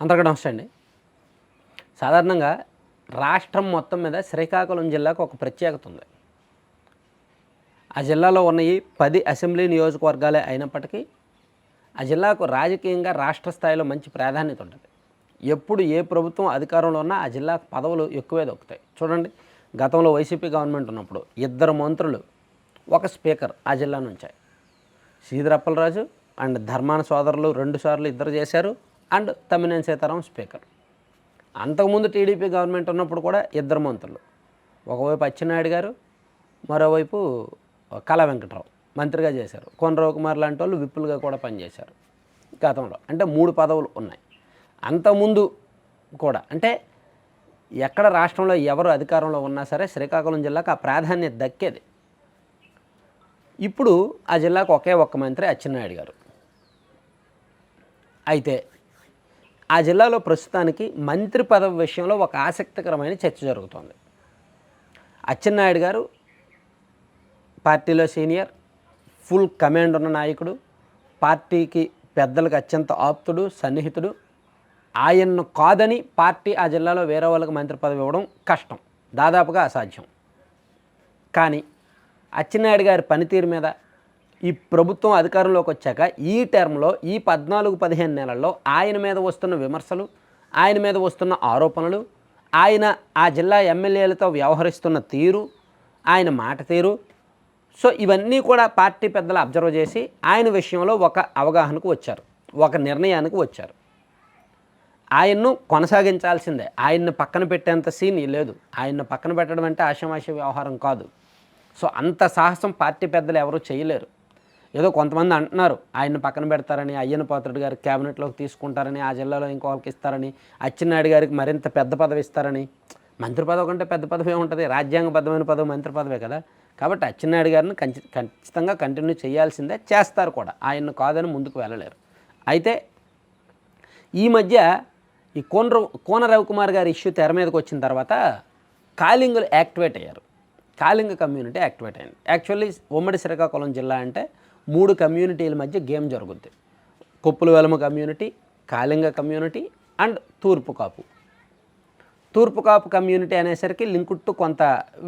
అందరికీ నమస్తే అండి. సాధారణంగా రాష్ట్రం మొత్తం మీద శ్రీకాకుళం జిల్లాకు ఒక ప్రత్యేకత ఉంది. ఆ జిల్లాలో ఉన్నాయి పది అసెంబ్లీ నియోజకవర్గాలే అయినప్పటికీ ఆ జిల్లాకు రాజకీయంగా రాష్ట్ర స్థాయిలో మంచి ప్రాధాన్యత ఉంటుంది. ఎప్పుడు ఏ ప్రభుత్వం అధికారంలో ఉన్నా ఆ జిల్లాకు పదవులు ఎక్కువే దొక్కుతాయి. చూడండి గతంలో వైసీపీ గవర్నమెంట్ ఉన్నప్పుడు ఇద్దరు మంత్రులు ఒక స్పీకర్ ఆ జిల్లా నుంచే. శ్రీధరప్పలరాజు అండ్ ధర్మాన సోదరులు రెండు సార్లు ఇద్దరు చేశారు. And Tammineni Sitaram speaker. అంతకుముందు టీడీపీ గవర్నమెంట్ ఉన్నప్పుడు కూడా ఇద్దరు మంత్రులు. ఒకవైపు అచ్చెన్నాయుడు గారు మరోవైపు కళా వెంకట్రావు మంత్రిగా చేశారు. కొనరావు కుమార్ లాంటి వాళ్ళు విప్పులుగా కూడా పనిచేశారు గతంలో. అంటే మూడు పదవులు ఉన్నాయి. అంతకుముందు కూడా అంటే ఎక్కడ రాష్ట్రంలో ఎవరు అధికారంలో ఉన్నా సరే శ్రీకాకుళం జిల్లాకు ఆ ప్రాధాన్యత దక్కేది. ఇప్పుడు ఆ జిల్లాకు ఒకే ఒక్క మంత్రి అచ్చెన్నాయుడు గారు. అయితే ఆ జిల్లాలో ప్రస్తుతానికి మంత్రి పదవి విషయంలో ఒక ఆసక్తికరమైన చర్చ జరుగుతోంది. అచ్చెన్నాయుడు గారు పార్టీలో సీనియర్ ఫుల్ కమాండ్ ఉన్న నాయకుడు పార్టీకి పెద్దలకు అత్యంత ఆప్తుడు సన్నిహితుడు. ఆయన్ను కాదని పార్టీ ఆ జిల్లాలో వేరే వాళ్ళకి మంత్రి పదవి ఇవ్వడం కష్టం దాదాపుగా అసాధ్యం. కానీ అచ్చెన్నాయుడు గారి పనితీరు మీద ఈ ప్రభుత్వం అధికారంలోకి వచ్చాక ఈ టర్మ్లో ఈ పద్నాలుగు పదిహేను నెలల్లో ఆయన మీద వస్తున్న విమర్శలు ఆయన మీద వస్తున్న ఆరోపణలు ఆయన ఆ జిల్లా ఎమ్మెల్యేలతో వ్యవహరిస్తున్న తీరు ఆయన మాట తీరు. సో ఇవన్నీ కూడా పార్టీ పెద్దలు అబ్జర్వ్ చేసి ఆయన విషయంలో ఒక అవగాహనకు వచ్చారు ఒక నిర్ణయానికి వచ్చారు. ఆయన్ను కొనసాగించాల్సిందే. ఆయన్ని పక్కన పెట్టేంత సీన్ లేదు. ఆయన్ని పక్కన పెట్టడం అంటే ఆషమాష వ్యవహారం కాదు. సో అంత సాహసం పార్టీ పెద్దలు ఎవరూ చేయలేరు. ఏదో కొంతమంది అంటున్నారు ఆయన్ని పక్కన పెడతారని అయ్యన పాత్రుడు గారు క్యాబినెట్లోకి తీసుకుంటారని ఆ జిల్లాలో ఇంకొకరికి ఇస్తారని అచ్చెన్నాయుడు గారికి మరింత పెద్ద పదవి ఇస్తారని. మంత్రి పదవి కంటే పెద్ద పదవి ఉంటుంది రాజ్యాంగబద్ధమైన పదవి మంత్రి పదవే కదా. కాబట్టి అచ్చెన్నాయుడు గారిని ఖచ్చితంగా కంటిన్యూ చేయాల్సిందే చేస్తారు కూడా ఆయన్ను కాదని ముందుకు వెళ్ళలేరు. అయితే ఈ మధ్య ఈ కోన కోన రవికుమార్ గారి ఇష్యూ తెర మీదకి వచ్చిన తర్వాత కాలింగులు యాక్టివేట్ అయ్యారు. కాలింగ కమ్యూనిటీ యాక్టివేట్ అయింది. యాక్చువల్లీ ఉమ్మడి శ్రీకాకుళం జిల్లా అంటే మూడు కమ్యూనిటీల మధ్య గేమ్ జరుగుద్ది. Koppula Velama community Kalinga community and తూర్పు కాపు తూర్పు కాపు కమ్యూనిటీ అనేసరికి లింక్ టు కొంత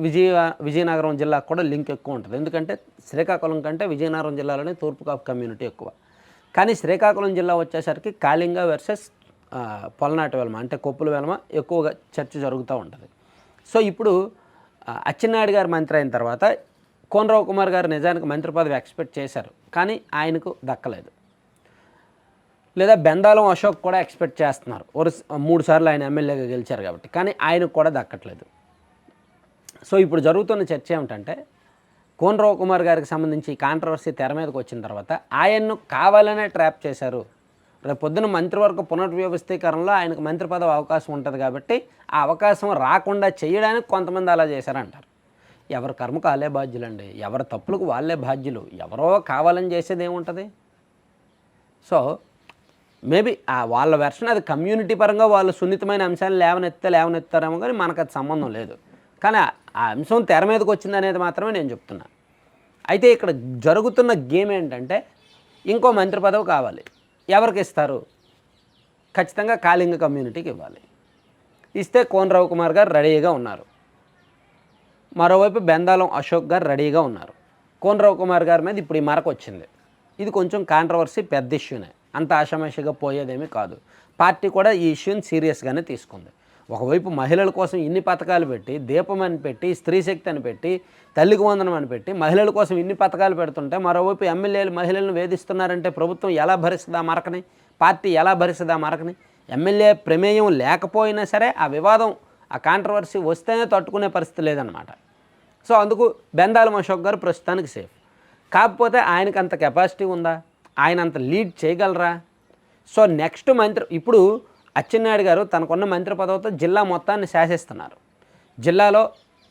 విజయ విజయనగరం జిల్లాకు కూడా లింక్ ఎక్కువ ఉంటుంది. ఎందుకంటే శ్రీకాకుళం కంటే విజయనగరం జిల్లాలోనే తూర్పు కాపు కమ్యూనిటీ ఎక్కువ. కానీ శ్రీకాకుళం జిల్లా వచ్చేసరికి కాళింగ వర్సెస్ పొలనాటి వెలమ అంటే కొప్పుల వెలమ ఎక్కువగా చర్చ జరుగుతూ ఉంటుంది. సో ఇప్పుడు అచ్చెన్నాయుడు గారు మంత్రి అయిన తర్వాత కోనరావు కుమార్ గారు నిజానికి మంత్రి పదవి ఎక్స్పెక్ట్ చేశారు కానీ ఆయనకు దక్కలేదు. లేదా బెందాలం అశోక్ కూడా ఎక్స్పెక్ట్ చేస్తున్నారు. ఒక మూడు సార్లు ఆయన ఎమ్మెల్యేగా గెలిచారు కాబట్టి కానీ ఆయనకు కూడా దక్కట్లేదు. సో ఇప్పుడు జరుగుతున్న చర్చ ఏమిటంటే కోనరావు కుమార్ గారికి సంబంధించి ఈ కాంట్రవర్సీ తెర మీదకి వచ్చిన తర్వాత ఆయన్ను కావాలనే ట్రాప్ చేశారు. రేపు పొద్దున మంత్రివర్గ పునర్వ్యవస్థీకరణలో ఆయనకు మంత్రి పదవి అవకాశం ఉంటుంది కాబట్టి ఆ అవకాశం రాకుండా చేయడానికి కొంతమంది అలా చేశారంటారు. ఎవరి కర్మకు వాళ్ళే బాధ్యులండి. ఎవరి తప్పులకు వాళ్ళే బాధ్యులు. ఎవరో కావాలని చేసేది ఏముంటుంది? సో మేబీ ఆ వాళ్ళ వెర్షన్ అది కమ్యూనిటీ పరంగా వాళ్ళు సున్నితమైన అంశాలు లేవనెత్తే లేవనెత్తారేమో కానీ మనకు అది సంబంధం లేదు. కానీ ఆ- ఆ అంశం తెర మీదకి వచ్చింది అనేది మాత్రమే నేను చెప్తున్నా. అయితే ఇక్కడ జరుగుతున్న గేమ్ ఏంటంటే ఇంకో మంత్రి పదవి కావాలి. ఎవరికి ఇస్తారు? ఖచ్చితంగా కాళింగ కమ్యూనిటీకి ఇవ్వాలి. ఇస్తే కోన్ రవికుమార్ గారు రెడీగా ఉన్నారు. మరోవైపు బెందాలం అశోక్ గారు రెడీగా ఉన్నారు. కోనరావు కుమార్ గారి మీద ఇప్పుడు ఈ మరకు వచ్చింది. ఇది కొంచెం కాంట్రవర్సీ పెద్ద ఇష్యూనే అంత ఆషామాషిగా పోయేదేమీ కాదు. పార్టీ కూడా ఈ ఇష్యూని సీరియస్గానే తీసుకుంది. ఒకవైపు మహిళల కోసం ఇన్ని పథకాలు పెట్టి దీపం అని పెట్టి స్త్రీ శక్తి అని పెట్టి తల్లికి వందనం అని పెట్టి మహిళల కోసం ఇన్ని పథకాలు పెడుతుంటే మరోవైపు ఎమ్మెల్యేలు మహిళలను వేధిస్తున్నారంటే ప్రభుత్వం ఎలా భరిస్తుందా మరకని? పార్టీ ఎలా భరిస్తుందా మరకని? ఎమ్మెల్యే ప్రమేయం లేకపోయినా సరే ఆ వివాదం ఆ కాంట్రవర్సీ వస్తేనే తట్టుకునే పరిస్థితి లేదనమాట సో అందుకు బెందాల అశోక్ గారు ప్రస్తుతానికి సేఫ్ కాకపోతే ఆయనకు అంత కెపాసిటీ ఉందా? ఆయన అంత లీడ్ చేయగలరా? సో నెక్స్ట్ మంత్రి ఇప్పుడు అచ్చెన్నాయుడు గారు తనకున్న మంత్రి పదవితో జిల్లా మొత్తాన్ని శాసిస్తున్నారు. జిల్లాలో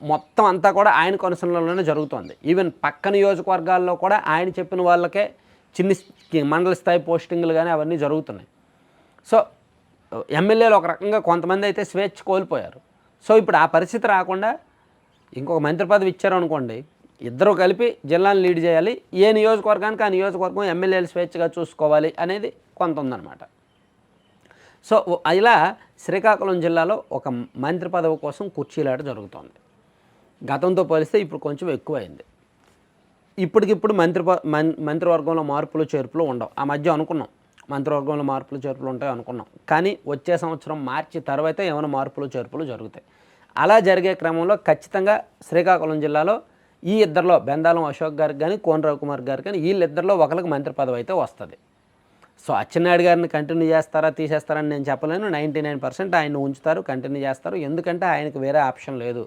మొత్తం అంతా కూడా ఆయన కొనసంలోనే జరుగుతుంది. ఈవెన్ పక్క నియోజకవర్గాల్లో కూడా ఆయన చెప్పిన వాళ్ళకే చిన్ని మండల స్థాయి పోస్టింగ్లు కానీ అవన్నీ జరుగుతున్నాయి. సో ఎమ్మెల్యేలు ఒక రకంగా కొంతమంది అయితే స్వేచ్ఛ కోల్పోయారు. సో ఇప్పుడు ఆ పరిస్థితి రాకుండా ఇంకొక మంత్రి పదవి ఇచ్చారు అనుకోండి ఇద్దరు కలిపి జిల్లాను లీడ్ చేయాలి. ఏ నియోజకవర్గానికి ఆ నియోజకవర్గం ఎమ్మెల్యేలు స్వేచ్ఛగా చూసుకోవాలి అనేది కొంత ఉందన్నమాట. సో ఇలా శ్రీకాకుళం జిల్లాలో ఒక మంత్రి పదవి కోసం కుర్చీలాట జరుగుతోంది. గతంతో పోలిస్తే ఇప్పుడు కొంచెం ఎక్కువైంది. ఇప్పటికిప్పుడు మంత్రి మంత్రివర్గంలో మార్పులు చేర్పులు ఉండవు. ఆ మధ్య అనుకున్నాం. మంత్రివర్గంలో మార్పులు చేర్పులు ఉంటాయి అనుకున్నాం. కానీ వచ్చే సంవత్సరం మార్చి తర్వాత ఏమైనా మార్పులు చేర్పులు జరుగుతాయి. అలా జరిగే క్రమంలో ఖచ్చితంగా శ్రీకాకుళం జిల్లాలో ఈ ఇద్దరిలో బెందాలం అశోక్ గారికి కానీ కోన రవికుమార్ గారికి కానీ వీళ్ళిద్దరిలో ఒకరికి మంత్రి పదవి అయితే వస్తుంది. సో అచ్చెన్నాయుడు గారిని కంటిన్యూ చేస్తారా తీసేస్తారని నేను చెప్పలేను. నైంటీ నైన్ పర్సెంట్ ఆయన్ని ఉంచుతారు కంటిన్యూ చేస్తారు. ఎందుకంటే ఆయనకు వేరే ఆప్షన్ లేదు.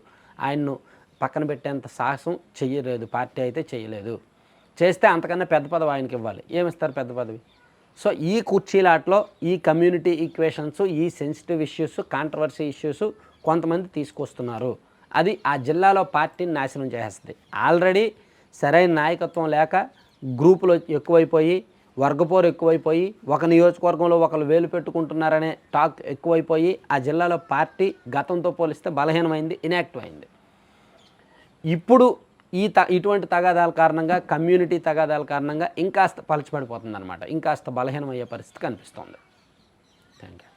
ఆయన్ను పక్కన పెట్టేంత సాహసం చెయ్యలేదు పార్టీ అయితే చేయలేదు చేస్తే అంతకన్నా పెద్ద పదవి ఆయనకి ఇవ్వాలి. ఏమిస్తారు పెద్ద పదవి? సో ఈ కుర్చీలాట్లో ఈ కమ్యూనిటీ ఈక్వేషన్స్ ఈ సెన్సిటివ్ ఇష్యూస్ కాంట్రవర్సీ ఇష్యూస్ కొంతమంది తీసుకొస్తున్నారు. అది ఆ జిల్లాలో పార్టీని నాశనం చేస్తుంది ఆల్రెడీ సరైన నాయకత్వం లేక గ్రూపులు ఎక్కువైపోయి వర్గపోరు ఎక్కువైపోయి ఒక నియోజకవర్గంలో ఒకరు వేలు పెట్టుకుంటున్నారనే టాక్ ఎక్కువైపోయి ఆ జిల్లాలో పార్టీ గతంతో పోలిస్తే బలహీనమైంది ఇనాక్టివ్ అయింది. ఇప్పుడు ఈ త ఇటువంటి తగాదాల కారణంగా కమ్యూనిటీ తగాదాల కారణంగా ఇంకాస్త పలచబడిపోతుంది అనమాట ఇంకాస్త బలహీనమయ్యే పరిస్థితి కనిపిస్తోంది. Thank you